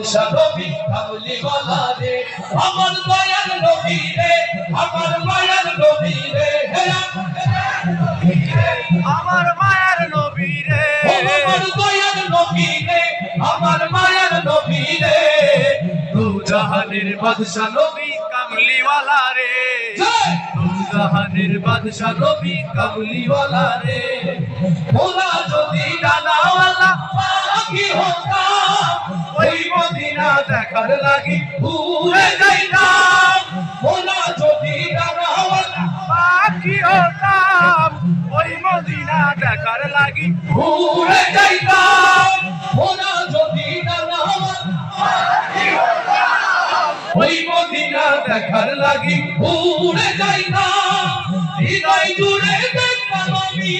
বাদশা নবী কামলি ওয়ালা রে। আমার দয়াল নবী রে আমার মায়ার নবী রে। আমার মায়ের নবী রে। আমার নবী রে আমার মায়ার নবী রে। দু জাহানের বাদশা নবী কামলিওয়ালা রে। দু জাহানের বাদশা নবী কামলিওয়ালা রে। লাগি উড়ে যাইতাম। মোলা যদি হতাম। ওই মদিনা দেখার লাগি উড়ে যাইতাম। মোলা যদি ওই মদিনা দেখার লাগি উড়ে যাইতাম। হৃদয় জুড়ে দেখতাম আমি।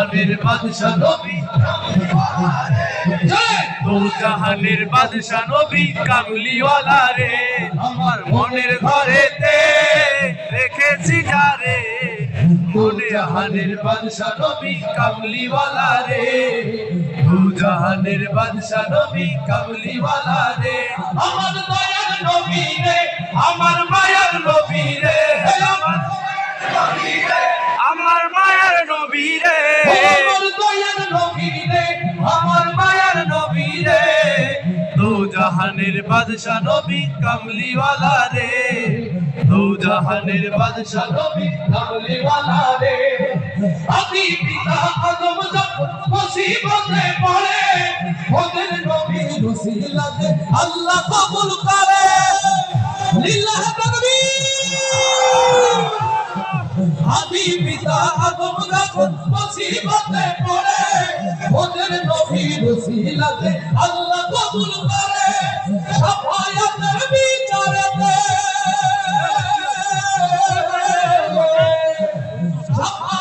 জাহানের বাদশা নবী। দু জাহানের বাদশা নবী কামলিওয়ালা রে। আমার মনের ঘরেতে রেখেছি যারে জাহানের বাদশা নবী কামলিওয়ালা রে। জাহানের বাদশা নবী কামলিওয়ালা রে। আমার দয়াল নবী রে আমার জাহানের বাদশা নবী কামলিওয়ালা রে। দু জাহানের বাদশা নবী কামলিওয়ালা রে। আদি পিতা আদম যখন মুসিবতে পড়ে ওদের নবী রসিলাতে আল্লাহ কবুল করে। লিল্লাহ তাকবীর আদি পিতা আদম যখন মুসিবতে পড়ে ওদের নবী রসিলাতে আল্লাহ কবুল করে।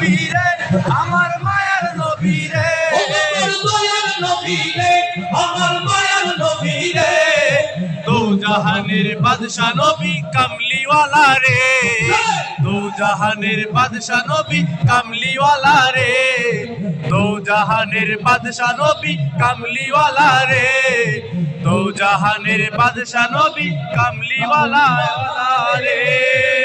দয়ার নবী রে আমার মায়ার নবী রে আমার দয়ার নবী রে আমার মায়ার নবী রে জাহানের বাদশা নবী কামলিওয়ালা রে। দু জাহানের বাদশা নবী কামলিওয়ালা রে। দু জাহানের বাদশা নবী কামলিওয়ালা রে। দু জাহানের বাদশা নবী কামলিওয়ালা রে।